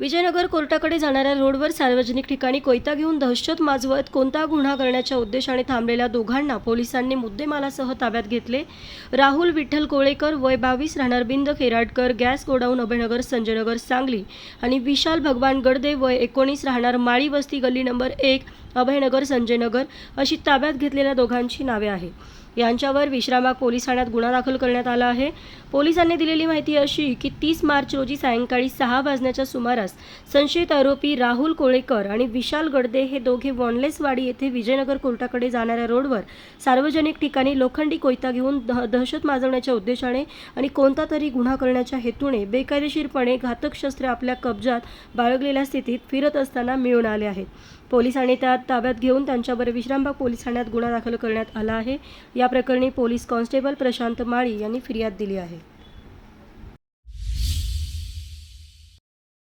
विजयनगर कोर्टाकडे जाणाऱ्या रोडवर सार्वजनिक ठिकाणी कोयता घेऊन दहशत माजवत कोणता गुन्हा करण्याच्या उद्देशाने थांबलेल्या दोघांना पोलिसांनी मुद्देमालासह ताब्यात घेतले. राहुल विठ्ठल कोळेकर वय बावीस राहणार बिंद खेराडकर गॅस गोडाऊन अभयनगर संजयनगर सांगली आणि विशाल भगवान गडदे वय एकोणीस राहणार माळी वस्ती गल्ली नंबर एक अभयनगर संजयनगर अशी ताब्यात घेतलेल्या दोघांची नावे आहे यांच्यावर विश्रामबाग पोलीस ठाण्यात गुन्हा दाखल करण्यात आला आहे. पोलिसांनी दिलेली माहिती अशी की तीस मार्च रोजी सायंकाळी सहा वाजण्याच्या सुमारास संशयित आरोपी राहुल कोळेकर आणि विशाल गडदे हे दोघे वॉनलेसवाडी येथे विजयनगर कोर्टाकडे जाणाऱ्या रोडवर सार्वजनिक ठिकाणी लोखंडी कोयता घेऊन दह दहशत माजवण्याच्या उद्देशाने आणि कोणता तरी गुन्हा करण्याच्या हेतूने बेकायदेशीरपणे घातक शस्त्रे आपल्या कब्जात बाळगलेल्या स्थितीत फिरत असताना मिळून आले आहेत. पोलिसांनी त्या ताब्यात घेऊन त्यांच्यावर विश्रामबाग पोलीस ठाण्यात गुन्हा दाखल करण्यात आला आहे. या प्रकरणी पोलीस कॉन्स्टेबल प्रशांत माळी यांनी फिर्याद दिली आहे.